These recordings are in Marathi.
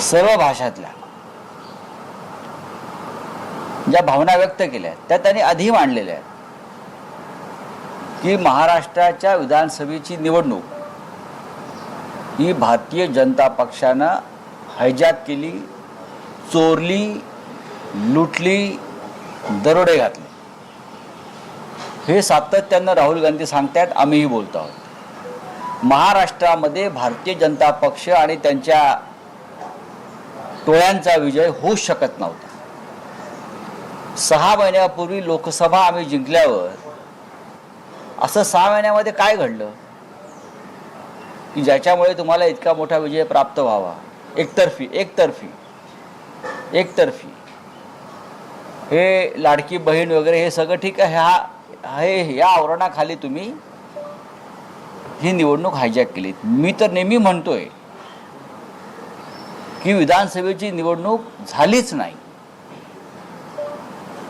सर्व भाषातल्या ज्या भावना व्यक्त केल्या आहेत, त्या त्यांनी आधी मांडलेल्या आहेत. की महाराष्ट्राच्या विधानसभेची निवडणूक ही भारतीय जनता पक्षानं हैजात केली चोरली लुटली दरोडे घातले. हे सातत्यानं राहुल गांधी सांगतायत आम्हीही बोलतो आहोत. महाराष्ट्रामध्ये भारतीय जनता पक्ष आणि त्यांच्या टोळ्यांचा विजय होऊच शकत नव्हता. सहा महिन्यापूर्वी लोकसभा आम्ही जिंकल्यावर असं सहा महिन्यामध्ये काय घडलं? की ज्याच्यामुळे तुम्हाला इतका मोठा विजय प्राप्त व्हावा? एकतर्फी एकतर्फी एकतर्फी. हे लाडकी बहीण वगैरे हे सगळं ठीक आहे. ह्या हे या आवरणाखाली तुम्ही ही निवडणूक हायजॅक केली मी तर नेहमी म्हणतोय की विधानसभेची निवडणूक झालीच नाही.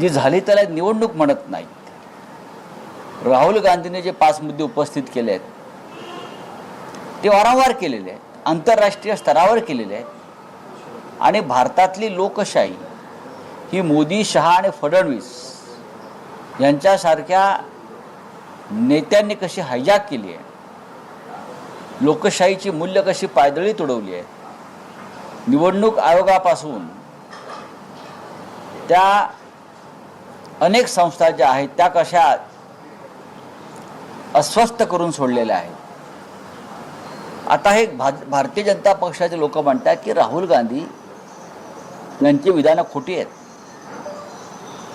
जी झाली त्याला निवडणूक म्हणत नाहीत. राहुल गांधीने जे पाच मुद्दे उपस्थित केले आहेत ते वारंवार केलेले आहेत आंतरराष्ट्रीय स्तरावर केलेले आहेत. आणि भारतातली लोकशाही ही मोदी शहा आणि फडणवीस यांच्यासारख्या नेत्यांनी कशी हायजॅक केली आहे लोकशाहीची मूल्य कशी पायदळी तुडवली आहे निवडणूक आयोगापासून त्या अनेक संस्था ज्या आहेत त्या कशा अस्वस्थ करून सोडलेल्या आहेत. आता हे भा भारतीय जनता पक्षाचे लोक म्हणतात की राहुल गांधी यांची विधानं खोटी आहेत.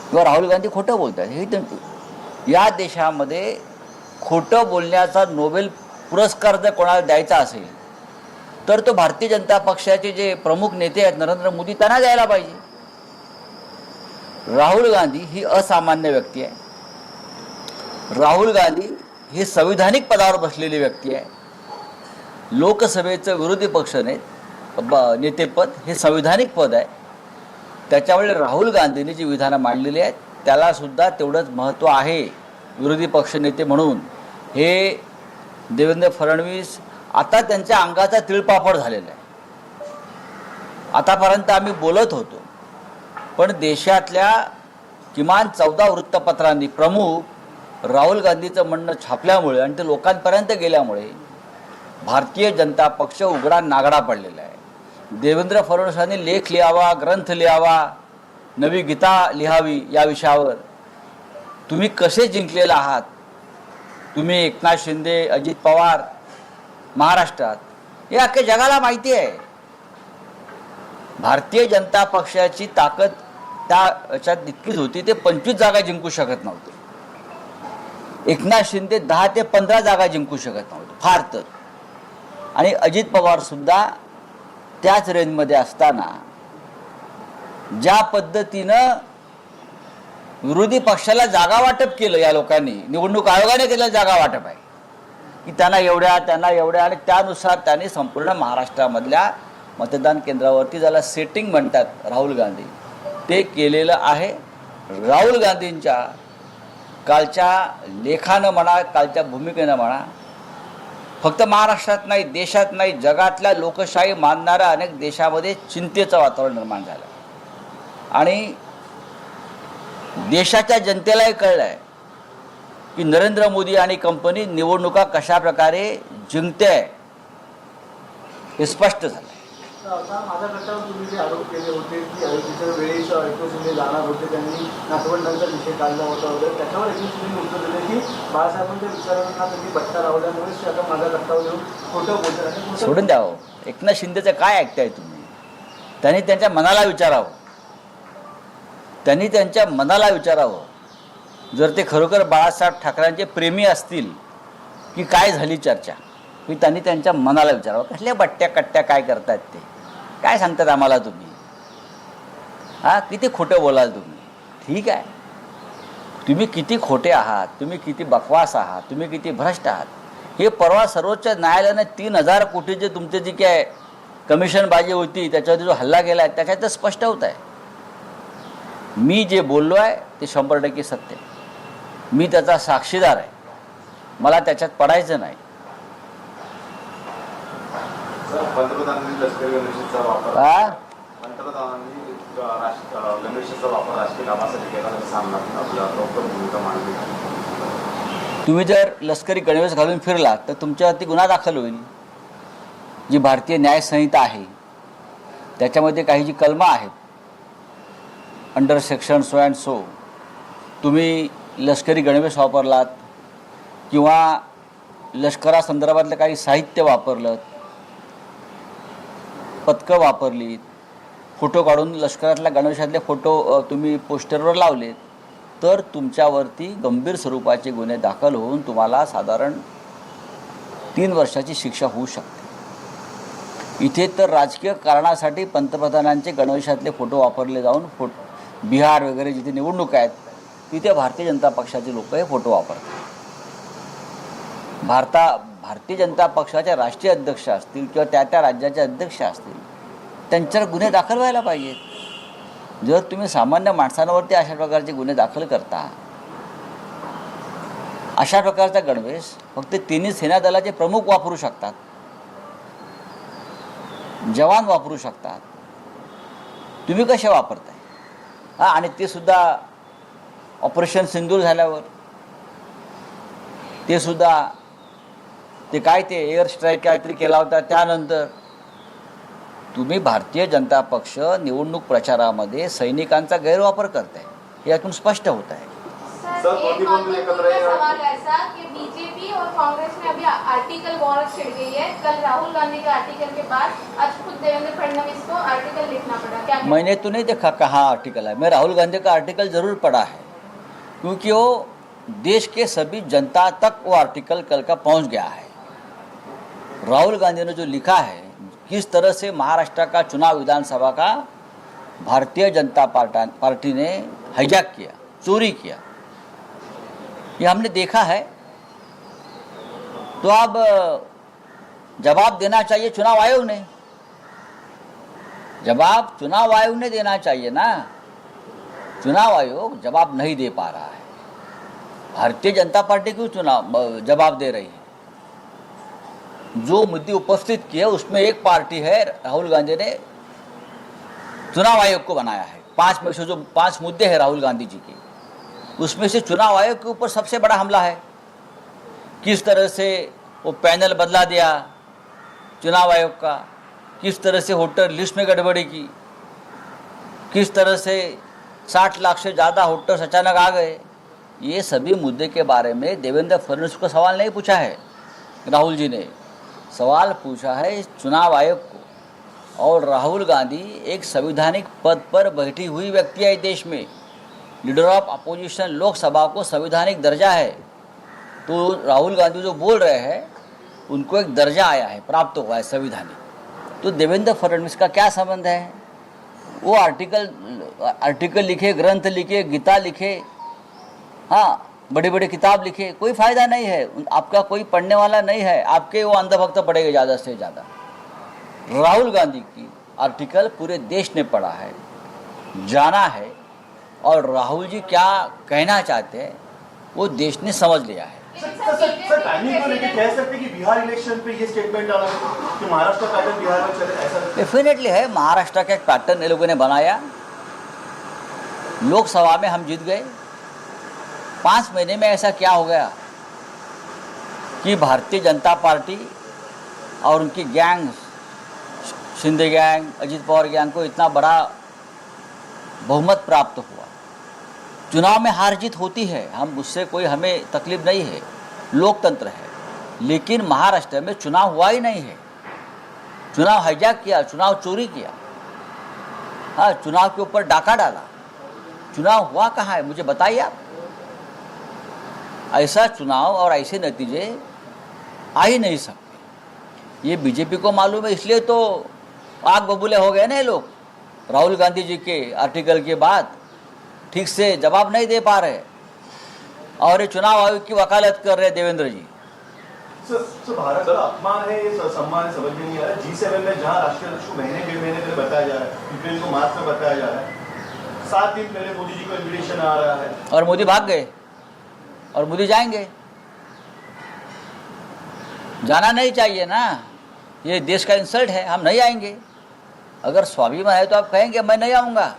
किंवा राहुल गांधी खोटं बोलतात हे त्यांची या देशामध्ये खोटं बोलण्याचा नोबेल पुरस्कार जर कोणाला द्यायचा असेल तर तो भारतीय जनता पक्षाचे जे प्रमुख नेते आहेत नरेंद्र मोदी त्यांना द्यायला पाहिजे. राहुल गांधी ही असामान्य व्यक्ती आहे. राहुल गांधी ही संविधानिक पदावर बसलेली व्यक्ती आहे. लोकसभेचं विरोधी पक्ष ने ब- नेतेपद हे संविधानिक पद आहे. त्याच्यामुळे राहुल गांधींनी जी विधानं मांडलेली आहेत त्यालासुद्धा तेवढंच महत्त्व आहे. विरोधी पक्षनेते म्हणून. हे देवेंद्र फडणवीस आता त्यांच्या अंगाचा तिळपापड झालेला आहे. आतापर्यंत आम्ही बोलत होतो. पण देशातल्या किमान चौदा वृत्तपत्रांनी प्रमुख राहुल गांधीचं म्हणणं छापल्यामुळे आणि ते लोकांपर्यंत गेल्यामुळे भारतीय जनता पक्ष उघडा नागडा पडलेला आहे. देवेंद्र फडणवीसांनी लेख लिहावा ग्रंथ लिहावा नवी गीता लिहावी या विषयावर. तुम्ही कसे जिंकलेला आहात? तुम्ही एकनाथ शिंदे अजित पवार महाराष्ट्रात. हे अख्ख्या जगाला माहिती आहे. भारतीय जनता पक्षाची ताकद त्या याच्यात इतकीच होती ते पंचवीस जागा जिंकू शकत नव्हते. एकनाथ शिंदे दहा ते पंधरा जागा जिंकू शकत नव्हते फार तर. आणि अजित पवार सुद्धा त्याच रेंजमध्ये असताना ज्या पद्धतीनं विरोधी पक्षाला जागा वाटप केलं या लोकांनी निवडणूक आयोगाने केलं जागा वाटप आहे. की त्यांना एवढ्या त्यांना एवढ्या आणि त्यानुसार त्यांनी संपूर्ण महाराष्ट्रामधल्या मतदान केंद्रावरती ज्याला सेटिंग म्हणतात राहुल गांधी ते केलेलं आहे. राहुल गांधींच्या कालच्या लेखानं म्हणा कालच्या भूमिकेनं म्हणा फक्त महाराष्ट्रात नाही देशात नाही जगातल्या लोकशाही मानणाऱ्या अनेक देशामध्ये चिंतेचं वातावरण निर्माण झालं. आणि देशाच्या जनतेलाही कळलं आहे की नरेंद्र मोदी आणि कंपनी निवडणुका कशा प्रकारे जिंकते आहे हे स्पष्ट झालं. सोडून द्यावं एकनाथ शिंदेचं काय ऐकताय तुम्ही? त्यांनी त्यांच्या मनाला विचारावं. त्यांनी त्यांच्या मनाला विचारावं. जर ते खरोखर बाळासाहेब ठाकरेंचे प्रेमी असतील की काय झाली चर्चा? की त्यांनी त्यांच्या मनाला विचारावं. कसल्या बट्ट्या कट्ट्या काय करतात ते? काय सांगतात आम्हाला तुम्ही? हां किती खोटं बोलाल तुम्ही? ठीक आहे. तुम्ही किती खोटे आहात तुम्ही किती बकवास आहात तुम्ही किती भ्रष्ट आहात? हे परवा सर्वोच्च न्यायालयाने तीन हजार कोटीचे तुमचे जी काय कमिशनबाजी होती त्याच्यावरती जो हल्ला केला आहे त्याच्यात तर स्पष्ट होत आहे. मी जे बोललो आहे ते शंभर टक्के सत्य आहे. मी त्याचा साक्षीदार आहे. मला त्याच्यात पडायचं नाही. तुम्ही जर लष्करी गणवेश घालून फिरलात तर तुमच्यावरती गुन्हा दाखल होईल. जी भारतीय न्याय संहिता आहे त्याच्यामध्ये काही जी कलमं आहेत under section so and so तुम्ही लष्करी गणवेश वापरलात किंवा लष्करासंदर्भातलं काही साहित्य वापरलं पथकं वापरलीत फोटो काढून लष्करातल्या गणवेशातले फोटो तुम्ही पोस्टरवर लावलेत तर तुमच्यावरती गंभीर स्वरूपाचे गुन्हे दाखल होऊन तुम्हाला साधारण तीन वर्षाची शिक्षा होऊ शकते. इथे तर राजकीय कारणासाठी पंतप्रधानांचे गणवेशातले फोटो वापरले जाऊन फोट बिहार वगैरे जिथे निवडणूक आहेत तिथे भारतीय जनता पक्षाचे लोक हे फोटो वापरतात. भारता भारतीय जनता पक्षाचे राष्ट्रीय अध्यक्ष असतील किंवा त्या त्या राज्याचे अध्यक्ष असतील त्यांच्यावर गुन्हे दाखल व्हायला पाहिजेत. जर तुम्ही सामान्य माणसांवरती अशा प्रकारचे गुन्हे दाखल करता अशा प्रकारचा गणवेश फक्त तिन्ही सेना दलाचे प्रमुख वापरू शकतात जवान वापरू शकतात. तुम्ही कसे वापरताय? आणि ते सुद्धा ऑपरेशन सिंदूर झाल्यावर. ते सुद्धा ते काय ते एअर स्ट्राईक काहीतरी केला होता त्यानंतर. तुम्ही भारतीय जनता पक्ष निवडणूक प्रचारामध्ये सैनिकांचा गैरवापर करताय. हे यातून स्पष्ट होत आहे. सर, सर मोदी एक बंधु एकत्र आहे. महत्त्वपूर्ण सवाल ऐसा कि बीजेपी और कांग्रेस में अभी आर्टिकल वॉर छिड़ गई है. कल राहुल गांधी के आर्टिकल के बाद आज खुद देवेंद्र फडणवीस को आर्टिकल लिखना पड़ा. क्या मैंने तो नहीं देखा कहाँ आर्टिकल है। मैं राहुल गांधी का आर्टिकल ज़रूर पढ़ा है। क्योंकि वो देश के सभी जनता तक वो आर्टिकल कल का पहुँच गया है। राहुल गांधी ने जो लिखा है, किस तरह से महाराष्ट्र का चुनाव विधानसभा का भारतीय जनता पार्टा ने हाईजैक किया, चोरी किया। ये हमने देखा है। तो अब, जवाब देना चाहिए चुनाव आयोग ने। जवाब चुनाव आयोग ने देना चाहिए ना। चुनाव आयोग जवाब नहीं दे पा रहा है। भारतीय जनता पार्टी क्यों चुनाव जवाब दे रही है? जो मुद्दे उपस्थित किए, उसमें एक पार्टी है, राहुल गांधी ने चुनाव आयोग को बनाया है। पाँच में से जो पाँच मुद्दे हैं राहुल गांधी जी के, उसमें से चुनाव आयोग के ऊपर सबसे बड़ा हमला है। किस तरह से वो पैनल बदला दिया चुनाव आयोग का, किस तरह से वोटर लिस्ट में गड़बड़ी की, किस तरह से 60 लाख से ज़्यादा वोटर्स अचानक आ गए। ये सभी मुद्दे के बारे में देवेंद्र फडणवीस को सवाल नहीं पूछा है, राहुल जी ने। सवाल पूछा है चुनाव आयोग को। और राहुल गांधी एक संवैधानिक पद पर बैठी हुई व्यक्ति है देश में। लीडर ऑफ़ अपोजिशन लोकसभा को संवैधानिक दर्जा है। तो राहुल गांधी जो बोल रहे हैं, उनको एक दर्जा आया है, प्राप्त हुआ है संविधानिक। तो देवेंद्र फडणवीस का क्या संबंध है? वो आर्टिकल आर्टिकल लिखे, ग्रंथ लिखे, गीता लिखे हाँ बड़े बड़े किताब लिखे, कोई फ़ायदा नहीं है। आपका कोई पढ़ने वाला नहीं है, आपके वो अंधभक्त पढ़ेगा ज़्यादा से ज़्यादा। राहुल गांधी की आर्टिकल पूरे देश ने पढ़ा है, जाना है, और राहुल जी क्या कहना चाहते हैं, वो देश ने समझ लिया है। डेफिनेटली है महाराष्ट्र का एक पैटर्न लोगों ने बनाया। लोकसभा में हम जीत गए। पाँच महीने में ऐसा क्या हो गया कि भारतीय जनता पार्टी और उनकी gang Shinde gang, Ajit Pawar gang को इतना बड़ा बहुमत प्राप्त हुआ। चुनाव में हार जीत होती है, हम उससे कोई हमें तकलीफ़ नहीं है, लोकतंत्र है। लेकिन महाराष्ट्र में चुनाव हुआ ही नहीं है। चुनाव हाईजैक किया, चुनाव चोरी किया। हाँ चुनाव के ऊपर डाका डाला। चुनाव हुआ कहाँ है, मुझे बताइए आप। ऐसा चुनाव और ऐसे नतीजे आ ही नहीं सकते। ये बीजेपी को मालूम है, इसलिए तो आग बबूले हो गए ना ये लोग। राहुल गांधी जी के आर्टिकल के बाद ठीक से जवाब नहीं दे पा रहे। और ये चुनाव आयोग की वकालत कर रहे देवेंद्र जी। सर सर भारत का अपमान है ये सम्मान है समझ में नहीं आ रहा। जी सेवन में जहाँ राष्ट्रीय अध्यक्ष महीने डेढ़ महीने पहले बताया जा रहा है अप्रैल को मार्च में बताया जा रहा है। सात दिन पहले मोदी जी को इन्विटेशन आ रहा है। और मोदी भाग गए। और मोदी जाएँगे। जाना नहीं चाहिए ना। ये देश का इंसल्ट है हम नहीं आएँगे। अगर स्वाभिमान है तो आप कहेंगे मैं नहीं आऊँगा।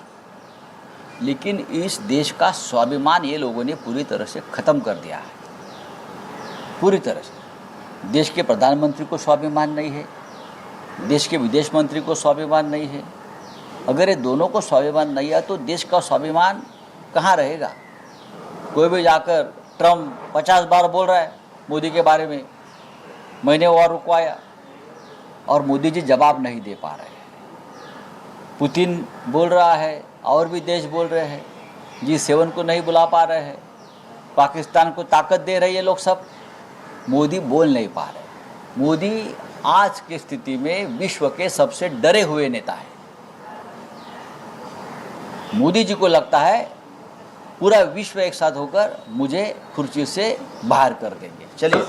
लेकिन इस देश का स्वाभिमान ये लोगों ने पूरी तरह से ख़त्म कर दिया है। पूरी तरह से। देश के प्रधानमंत्री को स्वाभिमान नहीं है। देश के विदेश मंत्री को स्वाभिमान नहीं है। अगर ये दोनों को स्वाभिमान नहीं है तो देश का स्वाभिमान कहाँ रहेगा? कोई भी जाकर ट्रंप पचास बार बोल रहा है मोदी के बारे में मैंने वॉर रुकवाया और मोदी जी जवाब नहीं दे पा रहे पुतिन बोल रहा है और भी देश बोल रहे हैं। जी सेवन को नहीं बुला पा रहे हैं। पाकिस्तान को ताकत दे रही है लोग सब। मोदी बोल नहीं पा रहे। मोदी आज की स्थिति में विश्व के सबसे डरे हुए नेता है। मोदी जी को लगता है पूरा विश्व एक साथ होकर मुझे खुर्ची से बाहर कर देंगे। चलिए।